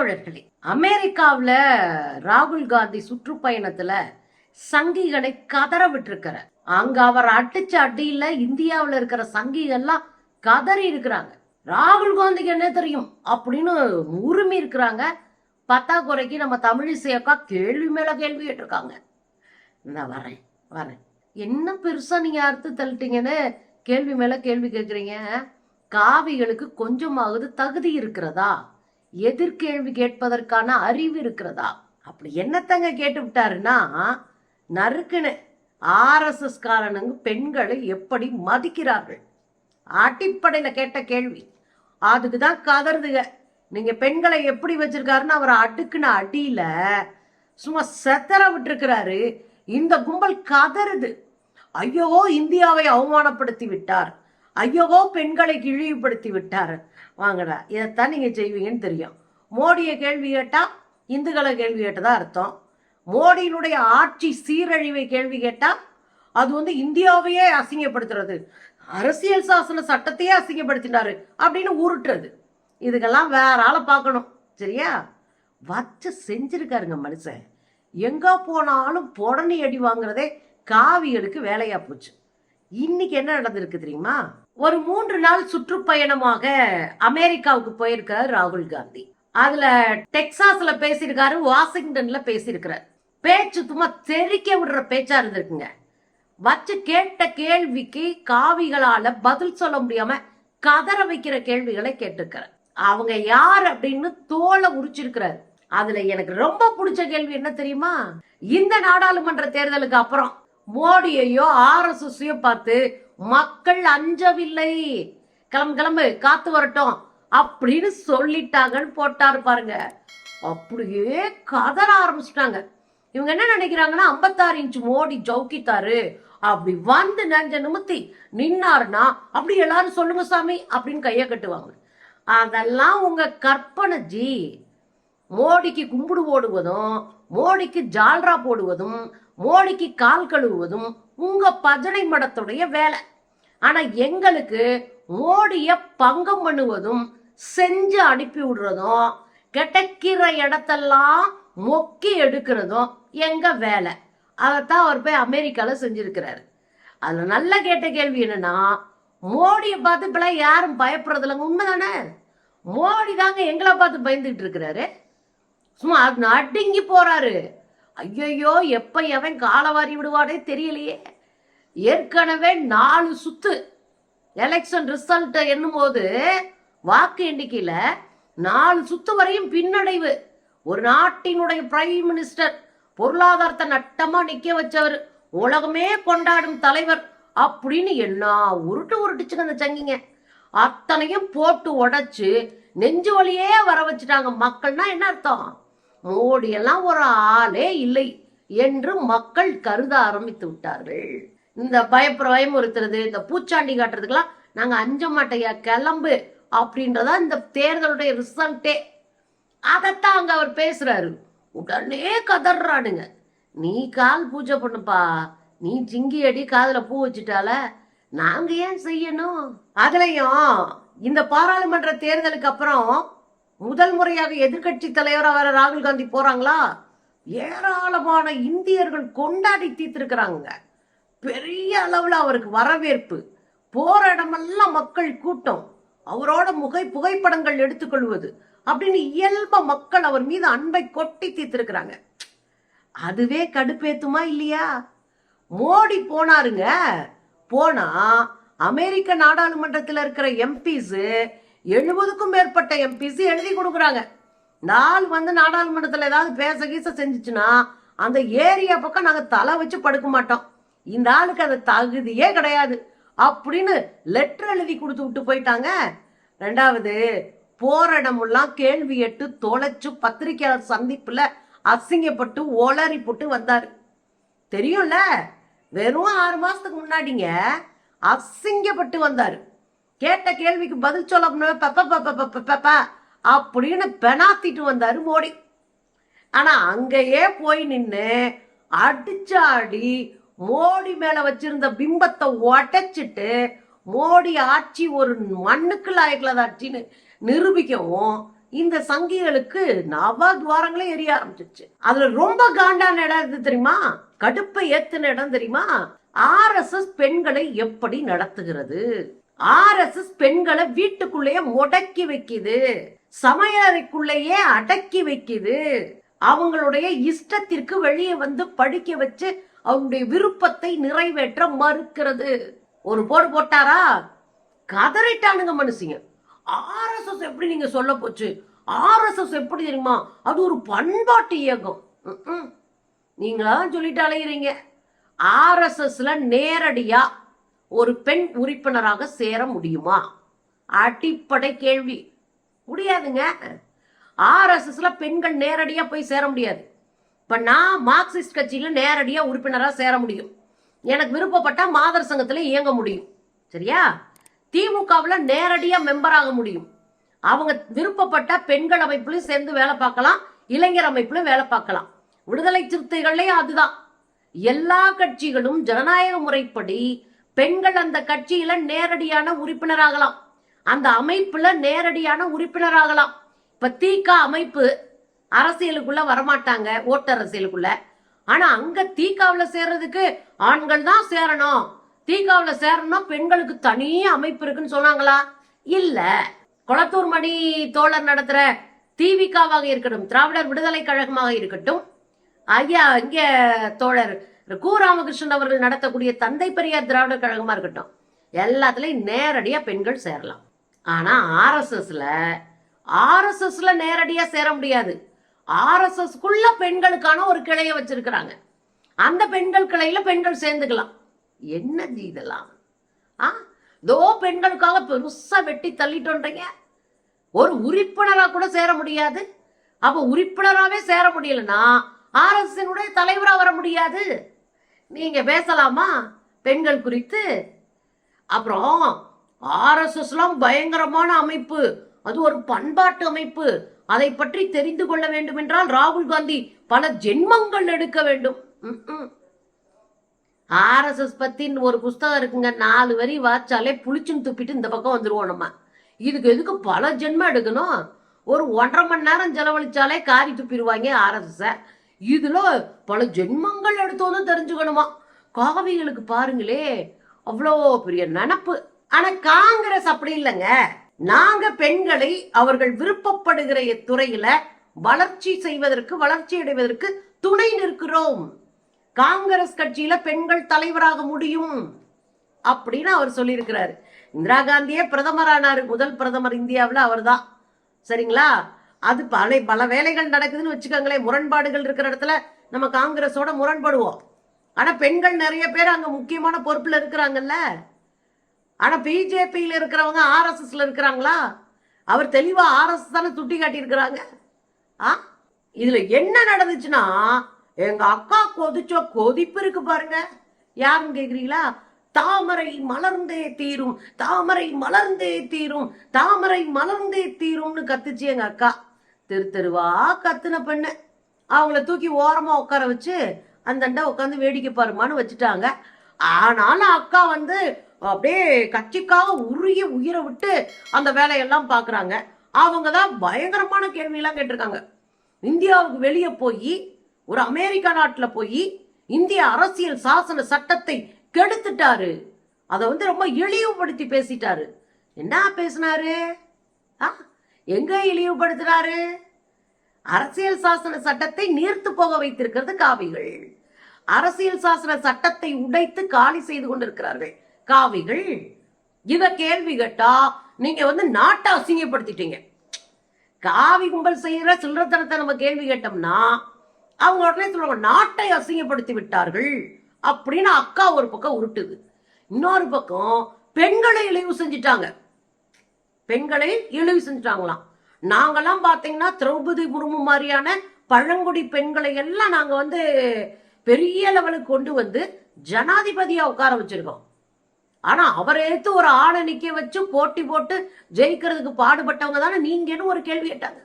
தோழர்களே அமெரிக்காவில் ராகுல் காந்தி சுற்றுப்பயணத்துல சங்கிகளை கதற விட்டுருக்கிற அங்க அவர் அடிச்ச அடியில இந்தியாவில் இருக்கிற சங்கிகள்லாம் கதறி இருக்கிறாங்க. ராகுல் காந்திக்கு என்ன தெரியும் அப்படின்னு உரிமை இருக்கிறாங்க. பத்தாக்குறைக்கு நம்ம தமிழிசையக்கா கேள்வி மேல கேள்வி கேட்டிருக்காங்க. நான் வரேன் வரேன். என்ன பெருசா நீங்க அறுத்து தள்ளிட்டீங்கன்னு கேள்வி மேல கேள்வி கேட்குறீங்க காவிகளுக்கு கொஞ்சமாவது தகுதி இருக்கிறதா? எதிர்கேள்வி கேட்பதற்கான அறிவு இருக்கிறதா? அப்படி என்னத்தங்க கேட்டு விட்டாருன்னா நறுக்குன்னு ஆர்எஸ்எஸ் காரனுங்க பெண்களை எப்படி மதிக்கிறார்கள்? அடிப்படையில் கேட்ட கேள்வி. அதுக்கு தான் கதறுதுங்க நீங்கள் பெண்களை எப்படி வச்சிருக்காருன்னு அவர் அடுக்குன அடியில் சும்மா செத்தர விட்டுருக்கிறாரு. இந்த கும்பல் கதறுது. ஐயோ இந்தியாவை அவமானப்படுத்தி விட்டார். ஐயோ பெண்களை இழிவுபடுத்தி விட்டார். வாங்கடா இதைத்தான் நீங்கள் செய்வீங்கன்னு தெரியும். மோடியை கேள்வி கேட்டால் இந்துக்களை கேள்வி கேட்டதா அர்த்தம். மோடியினுடைய ஆட்சி சீரழிவை கேள்வி கேட்டால் அது வந்து இந்தியாவையே அசிங்கப்படுத்துறது. அரசியல் சாசன சட்டத்தையே அசிங்கப்படுத்தினாரு அப்படின்னு உருட்டுறது. இதுக்கெல்லாம் வேற ஆளை பார்க்கணும். சரியா? வச்சு செஞ்சிருக்காருங்க மனுஷன். எங்கே போனாலும் புடனி அடி வாங்குறதே காவிகளுக்கு வேலையாக போச்சு. இன்னைக்கு என்ன நடந்திருக்கு தெரியுமா? ஒரு மூன்று நாள் சுற்றுப்பயணமாக அமெரிக்காவுக்கு போயிருக்காரு ராகுல் காந்தி. அதுல டெக்சாஸ்ல பேசியிருக்காரு வாஷிங்டன்ல பேசியிருக்கிறார். பேச்சு சும்மா தெறிக்க விடுற பேச்சா இருந்திருக்குங்க. வச்சு கேட்ட கேள்விக்கு காவிகளால பதில் சொல்ல முடியாம கதற வைக்கிற கேள்விகளை கேட்டிருக்கிறார். அவங்க யார் அப்படின்னு தோலை உரிச்சிருக்கிறாரு. அதுல எனக்கு ரொம்ப பிடிச்ச கேள்வி என்ன தெரியுமா? இந்த நாடாளுமன்ற தேர்தலுக்கு அப்புறம் மோடியையோ ஆர்எஸ்எஸ்ஸையோ பார்த்து மக்கள் அஞ்சவில்லை. கிளம்பு கிளம்பு காத்து வரட்டும். அப்படின்னு சொல்லிட்டாங்கன்னு போட்டாரு பாருங்க. அப்படியே கதற ஆரம்பிச்சிட்டாங்க. இவங்க என்ன நினைக்கிறாங்கன்னா ஐம்பத்தாறு இன்ச் மோடி ஜவுக்கித்தாரு. அப்படி வந்து நஞ்ச நிமித்தி நின்னாருன்னா அப்படி எல்லாரும் சொல்லுங்க சாமி அப்படின்னு கையை கட்டுவாங்க. அதெல்லாம் உங்க கற்பனை ஜி. மோடிக்கு கும்பிடு போடுவதும் மோடிக்கு ஜால்ரா போடுவதும் மோடிக்கு கால் கழுவுவதும் உங்க பஜனை மடத்துடைய வேலை. ஆனா எங்களுக்கு மோடிய பங்கம் பண்ணுவதும் செஞ்சு அனுப்பி விடுறதும் கிடைக்கிற இடத்தெல்லாம் மொக்கி எடுக்கிறதும் எங்க வேலை. அதைத்தான் அவர் போய் அமெரிக்கால செஞ்சிருக்கிறாரு. அதுல நல்ல கேட்ட கேள்வி என்னன்னா மோடியை பார்த்து இப்பெல்லாம் யாரும் பயப்படுறது இல்லைங்க உண்மைதானே? மோடி தாங்க எங்களை பார்த்து பயந்துகிட்டு இருக்கிறாரு. சும்மா அது நடுங்கி போறாரு. ஐயையோ எப்ப எவன் காலவாரி விடுவானே தெரியலையே. ஏற்கனவே நாலு சுத்து எலெக்ஷன் ரிசல்ட் என்னும் போது வாக்கு எண்ணிக்கையில நாலு சுத்து வரையும் பின்னடைவு. ஒரு நாட்டினுடைய பிரைம் மினிஸ்டர் பொருளாதாரத்தை நட்டமா நிக்க வச்சவர் உலகமே கொண்டாடும் தலைவர் அப்படின்னு என்ன உருட்டு உருட்டுச்சுங்க அந்த சங்கிங்க. அத்தனையும் போட்டு உடைச்சு நெஞ்சு வழியே வர வச்சுட்டாங்க. மக்கள்னா என்ன அர்த்தம்? மோடியெல்லாம் ஒரு ஆளே இல்லை என்று மக்கள் கருத ஆரம்பித்து விட்டார்கள். இந்த பயப்புற பயமுறுத்துறது இந்த பூச்சாண்டி காட்டுறதுக்கெல்லாம் நாங்க அஞ்ச மாட்டையா கிளம்பு அப்படின்றதா இந்த தேர்தலுடைய ரிசல்ட்டே. அதைத்தான் அங்க அவர் பேசுறாரு. உடனே கதறானுங்க நீ கால் பூஜை பண்ணுப்பா. நீ சிங்கி அடி காதுல பூ வச்சுட்டால நாங்க ஏன் செய்யணும்? அதுலயும் இந்த பாராளுமன்ற தேர்தலுக்கு அப்புறம் முதல் முறையாக எதிர்க்கட்சி தலைவராக வேற ராகுல் காந்தி போறாங்களா? ஏராளமான இந்தியர்கள் கொண்டாடி தீர்த்திருக்கிறாங்க. பெரிய அளவில் அவருக்கு வரவேற்பு. போற இடமெல்லாம் மக்கள் கூட்டம். அவரோட முகை புகைப்படங்கள் எடுத்துக்கொள்வது அப்படின்னு இயல்ப மக்கள் அவர் மீது அன்பை கொட்டி தீர்த்திருக்கிறாங்க. அதுவே கடுப்பேத்துமா இல்லையா? மோடி போனாருங்க. போனா அமெரிக்க நாடாளுமன்றத்தில் இருக்கிற எம்பிஸு எழுபதுக்கும் மேற்பட்ட எம்பிசி எழுதி கொடுக்குறாங்க. நாள் வந்து நாடாளுமன்றத்தில் ஏதாவது பேச கீச செஞ்சுச்சுன்னா அந்த ஏரியா பக்கம் நாங்கள் தலை வச்சு படுக்க மாட்டோம். இந்த ஆளுக்கு அந்த தகுதியே கிடையாது. அப்படின்னு லெட்டர் எழுதி கொடுத்து விட்டு போயிட்டாங்க. ரெண்டாவது போற இடமெல்லாம் கேள்வி எட்டு தொலைச்சு பத்திரிக்கையாளர் சந்திப்புல அசிங்கப்பட்டு ஒளறி போட்டு வந்தார். தெரியும்ல? வெறும் ஆறு மாசத்துக்கு முன்னாடிங்க அசிங்கப்பட்டு வந்தார். கேட்ட கேள்விக்கு பதில் சொல்ல பப்ப பப்ப பப்ப அப்படின்னு பெனாத்திட்டு வந்தாரு மோடி. ஆனா அங்கேயே போய் நின்று அடிச்சாடி மோடி மேல வச்சிருந்த பிம்பத்தை உடைச்சிட்டு மோடி ஆட்சி ஒரு மண்ணுக்கு லாயக்கில் ஆட்சின்னு நிரூபிக்கவும் இந்த சங்கிகளுக்கு நவத்வாரங்களே எரிய ஆரம்பிச்சிருச்சு. அதுல ரொம்ப காண்டான இடம் எது தெரியுமா? கடுப்பை ஏத்துன இடம் தெரியுமா? ஆர்எஸ்எஸ் பெண்களை எப்படி நடத்துகிறது? ஆர்எஸ்எஸ் பெண்களை வீட்டுக்குள்ளேயே முடக்கி வைக்குது. சமையலறைக்குள்ளேயே அடக்கி வைக்குது. அவங்களுடைய இஷ்டத்திற்கு வெளியே வந்து படிக்க வச்சு அவங்களுடைய விருப்பத்தை நிறைவேற்ற மறுக்கிறது. ஒரு போடு போட்டாரா? கதறிட்டானுங்க மனுஷங்க. ஆர்எஸ்எஸ் எப்படி நீங்க சொல்ல போச்சு? ஆர்எஸ்எஸ் எப்படி தெரியுமா? அது ஒரு பண்பாட்டு இயக்கம். ம்ம். நீங்களா சொல்லிட்டு அலையிறீங்க. ஆர்எஸ்எஸ்ல நேரடியா ஒரு பெண் உறுப்பினராக சேர முடியுமா? அடிப்படை கேள்வி. முடியாதுங்க. ஆர்எஸ்எஸ்ல பெண்கள் நேரடியாக போய் சேர முடியாது. இப்போ நான் மார்க்சிஸ்ட் கட்சியில் நேரடியாக உறுப்பினராக சேர முடியும். எனக்கு விருப்பப்பட்டால் மாதர் சங்கத்தில் இயங்க முடியும். சரியா? திமுகவில் நேரடியாக மெம்பர் ஆக முடியும். அவங்க விருப்பப்பட்ட பெண்கள் அமைப்புலையும் சேர்ந்து வேலை பார்க்கலாம் இளைஞர் அமைப்புலையும் வேலை பார்க்கலாம். விடுதலை சிறுத்தைகள்லேயும் அதுதான். எல்லா கட்சிகளும் ஜனநாயக முறைப்படி பெண்கள் அந்த கட்சியில நேரடியான உறுப்பினராகலாம். அந்த அமைப்புல நேரடியான உறுப்பினராகலாம். இப்ப தீகா அமைப்பு அரசியலுக்குள்ள வரமாட்டாங்க ஓட்டு அரசியலுக்குள்ள. ஆனா அங்க தீகாவுல சேர்றதுக்கு ஆண்கள் தான் சேரணும். தீகாவுல சேரணும் பெண்களுக்கு தனி அமைப்பு இருக்குன்னு சொன்னாங்களா? இல்ல. கொளத்தூர் மணி தோழர் நடத்துற தீவிகாவாக இருக்கட்டும் திராவிடர் விடுதலை கழகமாக இருக்கட்டும் ஐயா இங்க தோழர் கு ராமகிருஷ்ணன் அவர்கள் நடத்தக்கூடிய தந்தை பெரியார் திராவிடர் கழகமா இருக்கட்டும் எல்லாத்துலயும் நேரடியா பெண்கள் சேரலாம். ஆனா ஆர்எஸ்எஸ்ல ஆர்எஸ்எஸ்ல நேரடியா சேர முடியாது. ஆர்எஸ்எஸ்க்குள்ள பெண்களுக்கான ஒரு கிளைய வச்சிருக்கிறாங்க. அந்த பெண்கள் கிளையில பெண்கள் சேர்ந்துக்கலாம். என்ன இதெல்லாம்? ஆ? தோ பெண்களுக்காக பெருசா வெட்டி தள்ளிட்டோன்றீங்க. ஒரு உறுப்பினரா கூட சேர முடியாது. அப்ப உறுப்பினராகவே சேர முடியலன்னா ஆர்எஸ்எனுடைய தலைவரா வர முடியாது. நீங்க பேசலாமா? பெண்கள் குறித்து? அப்புறம் ஆர்எஸ்எஸ்லாம் பயங்கரமான அமைப்பு. அது ஒரு பண்பாட்டு அமைப்பு. அதை பற்றி தெரிந்து கொள்ள வேண்டும் என்றால் ராகுல் காந்தி பல ஜென்மங்கள் எடுக்க வேண்டும். ஆர்எஸ்எஸ் பத்தி ஒரு புஸ்தகம் இருக்குங்க. நாலு வரி வாச்சாலே புளிச்சுன்னு துப்பிட்டு இந்த பக்கம் வந்துருவோம் நம்ம. இதுக்கு எதுக்கு பல ஜென்மம் எடுக்கணும்? ஒரு ஒன்றரை மணி நேரம் செலவழிச்சாலே காரி துப்பிடுவாங்க ஆர்எஸ்எஸ் இதுல பல ஜென்மங்கள் எடுத்து தெரிஞ்சுக்கணுமா? காவிகளுக்கு பாருங்களே அவ்வளோ பெரிய நினப்பு. ஆனா காங்கிரஸ் அப்படி இல்லைங்க. நாங்க பெண்களை அவர்கள் விருப்பப்படுகிற துறையில வளர்ச்சி செய்வதற்கு வளர்ச்சி அடைவதற்கு துணை நிற்கிறோம். காங்கிரஸ் கட்சியில பெண்கள் தலைவராக முடியும் அப்படின்னு அவர் சொல்லியிருக்கிறாரு. இந்திரா காந்தியே பிரதமரானாரு. முதல் பிரதமர் இந்தியாவில் அவர்தான். சரிங்களா? அது பல பல வேலைகள் நடக்குதுன்னு வச்சுக்கோங்களேன் முரண்பாடுகள் இருக்கிற இடத்துல நம்ம காங்கிரஸோட முரண்படுவோம். ஆனால் பெண்கள் நிறைய பேர் அங்கே முக்கியமான பொறுப்பில் இருக்கிறாங்கல்ல? ஆனால் பிஜேபியில் இருக்கிறவங்க ஆர்எஸ்எஸ்ல இருக்கிறாங்களா? அவர் தெளிவாக ஆர்எஸ்எஸ் தானே சுட்டி காட்டியிருக்கிறாங்க. ஆ? இதில் என்ன நடந்துச்சுன்னா எங்கள் அக்கா கொதிச்ச கொதிப்பு இருக்கு பாருங்க. யாருன்னு கேட்குறீங்களா தாமரை மலர்ந்தே தீரும் தாமரை மலர்ந்தே தீரும் தாமரை மலர்ந்தே தீரும்னு கத்துச்சு எங்க அக்கா. தெரு தெருவா கத்துன பெண்ணு. அவங்கள தூக்கி ஓரமா உட்கார வச்சு அந்தண்ட உட்காந்து வேடிக்கை பாருமான்னு வச்சுட்டாங்க. ஆனாலும் அக்கா வந்து அப்படியே கட்சிக்காக உருகி உயிரை விட்டு அந்த வேலையெல்லாம் பார்க்குறாங்க அவங்க தான் பயங்கரமான கேள்வியெல்லாம் கேட்டிருக்காங்க. இந்தியாவுக்கு வெளியே போய் ஒரு அமெரிக்கா நாட்டில் போய் இந்திய அரசியல் சாசன சட்டத்தை கெடுத்துட்டாரு. அதை வந்து ரொம்ப இழிவுபடுத்தி பேசிட்டாரு. என்ன பேசினாரு? ஆ? எங்க இழிவுபடுத்துறாரு அரசியல் சாசன சட்டத்தை நீர்த்து போக வைத்திருக்கிறது காவிகள். அரசியல் சாசன சட்டத்தை உடைத்து காலி செய்து கொண்டிருக்கிறார்கள். காவிகள் இத கேள்வி கேட்டா நீங்க வந்து நாட்டை அசிங்கப்படுத்திட்டீங்க. காவி கும்பல் செய்யற சில்லறத்தனத்தை நம்ம கேள்வி கேட்டோம்னா அவங்க உடனே சொல்லுவாங்க நாட்டை அசிங்கப்படுத்தி விட்டார்கள் அப்படின்னு அக்கா ஒரு பக்கம் உருட்டுது. இன்னொரு பக்கம் பெண்களை இழிவு செஞ்சிட்டாங்க. பெண்களை இழிவு செஞ்சுட்டாங்களாம். நாங்கெல்லாம் பார்த்தீங்கன்னா திரௌபதி முர்மு மாதிரியான பழங்குடி பெண்களை எல்லாம் நாங்கள் வந்து பெரிய லெவலுக்கு கொண்டு வந்து ஜனாதிபதியா உட்கார வச்சிருக்கோம். ஆனா அவரை எடுத்து ஒரு ஆளை நிக்க வச்சு போட்டி போட்டு ஜெயிக்கிறதுக்கு பாடுபட்டவங்க தானே நீங்கன்னு ஒரு கேள்வி கேட்டாங்க.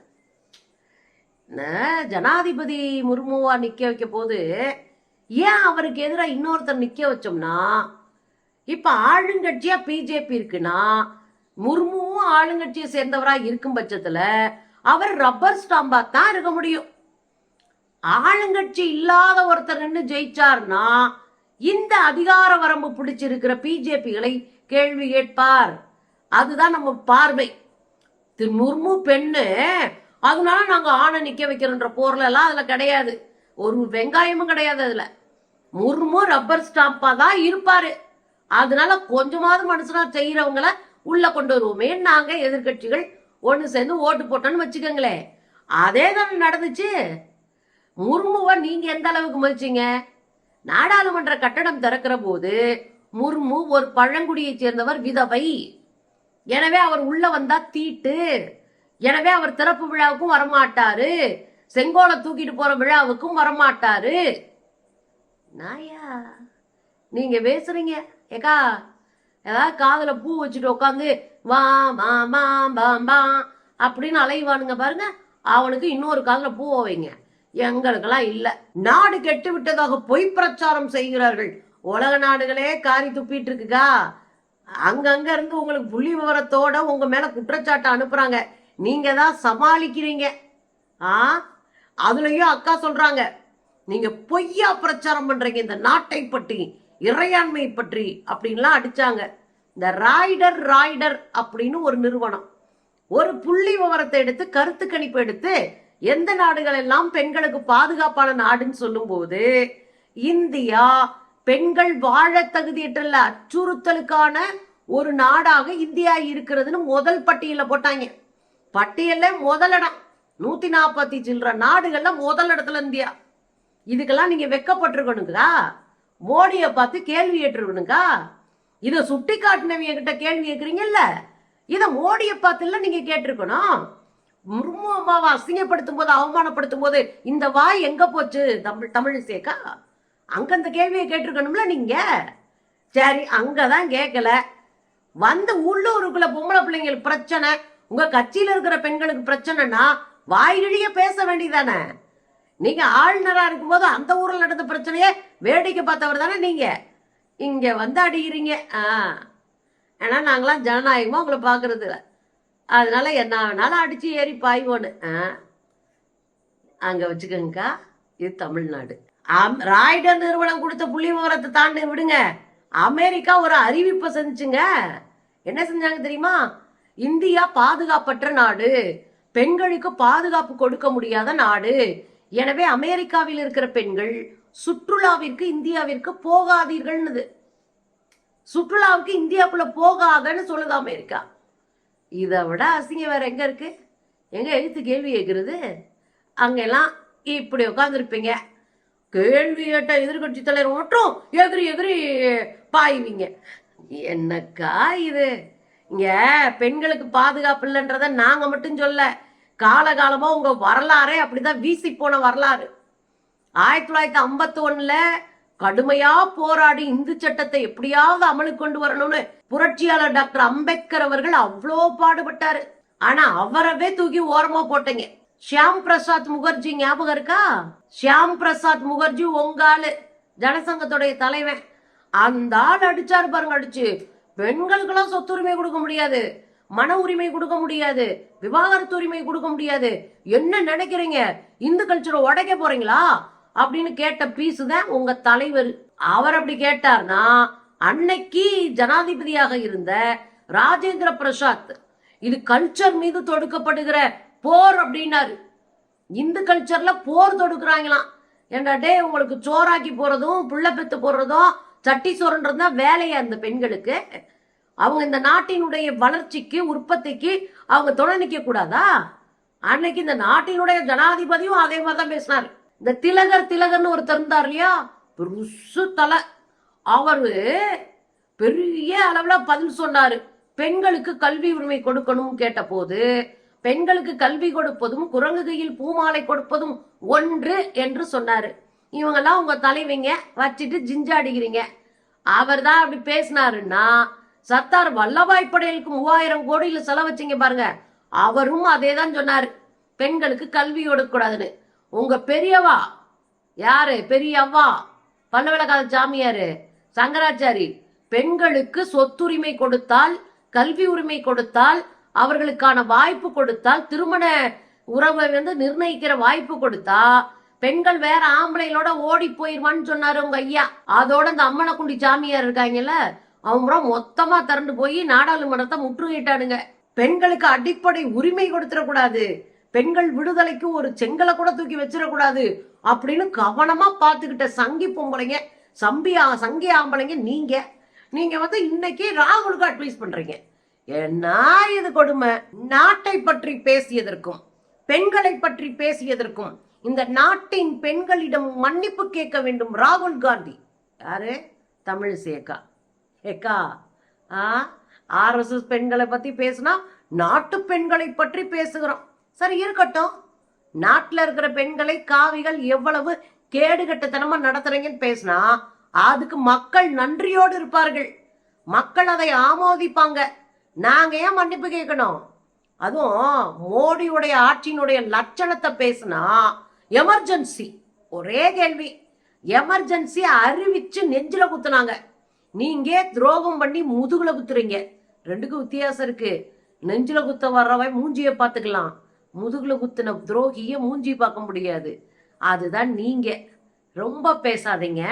ஜனாதிபதி முர்முவா நிக்க வைக்க போது ஏன் அவருக்கு எதிராக இன்னொருத்தர் நிக்க வச்சோம்னா இப்ப ஆளுங்கட்சியா பிஜேபி இருக்குன்னா முர்முவும் ஆளுங்கட்சியை சேர்ந்தவரா இருக்கும் பட்சத்துல அவர் ரப்பர் ஸ்டாம்பா தான் இருக்க முடியும். ஆளுங்கட்சி இல்லாத ஒருத்தர் நின்று ஜெயிச்சார்னா இந்த அதிகார வரம்பு பிடிச்சிருக்கிற பிஜேபிகளை கேள்வி கேட்பார். அதுதான் நம்ம பார்வை. திரு முர்மு பெண்ணு அதனால நாங்க ஆணை நிக்க வைக்கிறோன்ற போர்ல எல்லாம் அதுல கிடையாது. ஒரு வெங்காயமும் கிடையாது அதுல. முர்மு ரப்பர் ஸ்டாம்பா தான் இருப்பாரு. அதனால கொஞ்சமாவது மனுஷனா செய்யறவங்கள உள்ள கொண்டு வருவோமே. நாங்க எதிர்க்கட்சிகள் ஒன்று சேர்ந்து ஓட்டு போட்டோன்னு வச்சுக்கோங்களேன் அதே தானே நடந்துச்சு. முர்முவை நீங்க எந்த அளவுக்கு மதிச்சீங்க? நாடாளுமன்ற கட்டடம் திறக்கிற போது முர்மு ஒரு பழங்குடியை சேர்ந்தவர் விதவை. எனவே அவர் உள்ள வந்தா தீட்டு. எனவே அவர் திறப்பு விழாவுக்கும் வரமாட்டாரு. செங்கோலை தூக்கிட்டு போற விழாவுக்கும் வரமாட்டாரு. நாயா? நீங்க பேசுறீங்க. ஏக்கா ஏதாவது காதுல பூ வச்சுட்டு உட்காந்து வா மா மா பாம் பா அப்படின்னு அலைவானுங்க பாருங்க. அவனுக்கு இன்னொரு காதுல பூவை வைங்க. எங்களுக்கெல்லாம் இல்லை. நாடு கெட்டு விட்டதாக பொய் பிரச்சாரம் செய்கிறார்கள். உலக நாடுகளே காரி துப்பிட்டு இருக்குக்கா. அங்கங்க இருந்து உங்களுக்கு புள்ளி விவரத்தோட உங்க மேல குற்றச்சாட்டை அனுப்புறாங்க. நீங்க தான் சமாளிக்கிறீங்க. ஆ? அதுலயும் அக்கா சொல்றாங்க. நீங்க பொய்யா பிரச்சாரம் பண்றீங்க இந்த நாட்டை பற்றி. இறையாண்மை பற்றி அப்படின்லாம் அடிச்சாங்க. இந்த ராய்டர் ராய்டர் அப்படின்னு ஒரு நிறுவனம். ஒரு புள்ளி விவரத்தை எடுத்து கருத்து கணிப்பு எடுத்து எந்த நாடுகள் எல்லாம் பெண்களுக்கு பாதுகாப்பான நாடுன்னு சொல்லும்போது இந்தியா பெண்கள் வாழ தகுதியற்றல்ல. அச்சுறுத்தலுக்கான ஒரு நாடாக இந்தியா இருக்கிறதுன்னு முதல் பட்டியல போட்டாங்க. பட்டியல்ல முதலிடம் நூத்தி நாற்பத்தி சில்லற நாடுகள்ல முதல் இடத்துல இந்தியா. இதுக்கெல்லாம் நீங்க வெக்கப்பட்டிருக்கணுங்களா? மோடியை பார்த்து கேள்வி கேட்டிருக்கணுங்கா இதை சுட்டி காட்டினவங்க கிட்ட கேள்வி கேட்குறீங்கல்ல இதை மோடியை பார்த்துல நீங்க கேட்டிருக்கணும்? முர்மு அம்மாவை அசிங்கப்படுத்தும் போது அவமானப்படுத்தும் போது இந்த வாய் எங்க போச்சு தமிழ் தமிழ் சேக்கா அங்க அந்த கேள்வியை கேட்டிருக்கணும்ல நீங்க? சரி அங்கதான் கேட்கல வந்து உள்ளூருக்குள்ள பொம்பளை பிள்ளைங்களுக்கு பிரச்சனை உங்க கட்சியில இருக்கிற பெண்களுக்கு பிரச்சனைனா வாயிலேயே பேச வேண்டியதானே நீங்க ஆளுநரா இருக்கும்போது அந்த ஊர்ல நடந்த பிரச்சனையே வேடிக்கை பார்த்தவர் தானே நீங்க. இங்க வந்து அடிக்கிறீங்க. ஆ. ஏன்னா நாங்களாம் ஜனநாயகமா உங்களை பாக்குறது இல்ல. அதனால என்ன வேணாலும் அடிச்சு ஏறி பாய்வோன்னு. ஆ. அங்க வச்சுக்கோங்கக்கா. இது தமிழ்நாடு. ஆம், ராய்டர் நிறுவனம் கொடுத்த புள்ளி விவரத்தை தாண்டி விடுங்க. அமெரிக்கா ஒரு அறிவிப்பை செஞ்சுங்க என்ன செஞ்சாங்க தெரியுமா? இந்தியா பாதுகாப்பற்ற நாடு. பெண்களுக்கு பாதுகாப்பு கொடுக்க முடியாத நாடு. எனவே அமெரிக்காவில் இருக்கிற பெண்கள் சுற்றுலாவிற்கு இந்தியாவிற்கு போகாதீர்கள்னுது. சுற்றுலாவுக்கு இந்தியாவுக்குள்ள போகாதன்னு சொல்லுது அமெரிக்கா. இதை விட அசிங்கம் வேற எங்க இருக்கு? எங்க எழுத்து கேள்வி கேட்கறது அங்கெல்லாம் இப்படி உட்காந்துருப்பீங்க கேள்வி கேட்ட எதிர்கட்சி தலைவர் மட்டும் எதிரி எதிரி பாய்வீங்க. என்னக்கா இது? இங்க பெண்களுக்கு பாதுகாப்பு இல்லைன்றத நாங்க மட்டும் சொல்ல. காலகாலமா உங்க வரலாறே அப்படிதான் வீசி போன வரலாறு. ஆயிரத்தி தொள்ளாயிரத்தி ஐம்பத்தி ஒண்ணுல கடுமையா போராடி இந்து சட்டத்தை எப்படியாவது அமலுக்கு கொண்டு வரணும்னு புரட்சியாளர் டாக்டர் அம்பேத்கர் அவர்கள் அவ்வளோ பாடுபட்டாரு. ஆனா அவரவே தூக்கி ஓரமா போட்டீங்க. ஷியாம் பிரசாத் முகர்ஜி ஞாபகம் இருக்கா? ஷியாம் பிரசாத் முகர்ஜி உங்க ஆளு ஜனசங்கத்துடைய தலைவன். அந்த ஆள் அடிச்சாரு பாருங்க அடிச்சு. பெண்களுக்கெல்லாம் சொத்துரிமை கொடுக்க முடியாது. மன உரிமை கொடுக்க முடியாது விவாகரத்து உரிமை கொடுக்க முடியாது. என்ன நினைக்கிறீங்க? இந்து கல்ச்சரை உடைக்க போறீங்களா? அப்படின்னு கேட்ட பீஸ் தான் உங்க தலைவர். அவர் அப்படி கேட்டார்னா அன்னைக்கு ஜனாதிபதியாக இருந்த ராஜேந்திர பிரசாத் இது கல்ச்சர் மீது தொடுக்கப்படுகிற போர் அப்படின்னாரு. இந்து கல்ச்சர்ல போர் தொடுக்குறாங்களாம். ஏண்டா டே உங்களுக்கு சோறாக்கி போறதும் புள்ள பெத்து போடுறதும் சட்டி சோறுன்றது தான் வேலையா இருந்த பெண்களுக்கு. அவங்க இந்த நாட்டினுடைய வளர்ச்சிக்கு உற்பத்திக்கு அவங்க துணை நிக்க கூடாதா? அன்னைக்கு இந்த நாட்டினுடைய ஜனாதிபதியும் அதே மாதிரி தான் பேசினாரு. இந்த திலகர் திலகர்னு ஒருத்தர் இருந்தார் இல்லையா? பெருசு தலை. அவரு பெரிய அளவுல பதில் சொன்னாரு. பெண்களுக்கு கல்வி உரிமை கொடுக்கணும் கேட்டபோது பெண்களுக்கு கல்வி கொடுப்பதும் குரங்கு கையில் பூமாலை கொடுப்பதும் ஒன்று என்று சொன்னாரு. இவங்கெல்லாம் உங்க தலைவிங்க வச்சுட்டு ஜிஞ்சாடிக்கிறீங்க அவர் தான் அப்படி பேசினாருன்னா சர்தார் வல்லபாய் படேலுக்கு மூவாயிரம் கோடியில செலவச்சிங்க பாருங்க. அவரும் அதே தான் சொன்னாரு. பெண்களுக்கு கல்வி கொடுக்கக்கூடாதுன்னு. உங்க பெரியவா? யாரு? பெரியவா பல்லவளக்காத சாமியாரு? சங்கராச்சாரி. பெண்களுக்கு சொத்துரிமை கொடுத்தால் கல்வி உரிமை கொடுத்தால் அவர்களுக்கான வாய்ப்பு கொடுத்தால் திருமண உறவை வந்து நிர்ணயிக்கிற வாய்ப்பு கொடுத்தா பெண்கள் வேற ஆம்பளைகளோட ஓடி போயிருவான்னு சொன்னாரு உங்க ஐயா. அதோட இந்த அம்மனக்குண்டி சாமியார் இருக்காங்கல்ல அவங்க மொத்தமா திரண்டு போய் நாடாளுமன்றத்தை முற்றுகையிட்டானுங்க. பெண்களுக்கு அடிப்படை உரிமை கொடுத்துடக்கூடாது. பெண்கள் விடுதலைக்கு ஒரு செங்கலை கூட தூக்கி வச்சிடக்கூடாது அப்படின்னு கவனமா பார்த்துக்கிட்ட சங்கி பொம்பளைங்க சம்பி சங்கி ஆம்பளைங்க நீங்க. நீங்க வந்து இன்னைக்கு ராகுலுக்கு அட்வைஸ் பண்றீங்க. என்ன இது கொடுமை? நாட்டை பற்றி பேசியதற்கும் பெண்களை பற்றி பேசியதற்கும் இந்த நாட்டின் பெண்களிடம் மன்னிப்பு கேட்க வேண்டும் ராகுல் காந்தி. யாரு? தமிழ் சேகா ஏக்கா? ஆ? ஆர்எஸ்எஸ் பெண்களை பத்தி பேசுனா நாட்டு பெண்களை பற்றி பேசுகிறோம். சரி இருக்கட்டும். நாட்டில் இருக்கிற பெண்களை காவிகள் எவ்வளவு கேடுகட்டத்தனமா நடத்துறீங்கன்னு பேசினா அதுக்கு மக்கள் நன்றியோடு இருப்பார்கள். மக்கள் அதை ஆமோதிப்பாங்க. நாங்க ஏன் மன்னிப்பு கேட்கணும்? அதுவும் மோடியுடைய ஆட்சியினுடைய லட்சணத்தை பேசினா எமர்ஜென்சி. ஒரே கேள்வி. எமர்ஜென்சி அறிவிச்சு நெஞ்சில குத்துனாங்க. நீங்க துரோகம் பண்ணி முதுகுல குத்துறீங்க. ரெண்டுக்கும் வித்தியாசம் இருக்கு. நெஞ்சில குத்த வர்றவன் மூஞ்சிய பார்த்துக்கலாம். முதுகுல குத்தின துரோகிய மூஞ்சி பார்க்க முடியாது. அதுதான் நீங்க. ரொம்ப பேசாதீங்க.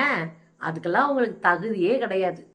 அதுக்கெல்லாம் உங்களுக்கு தகுதியே கிடையாது.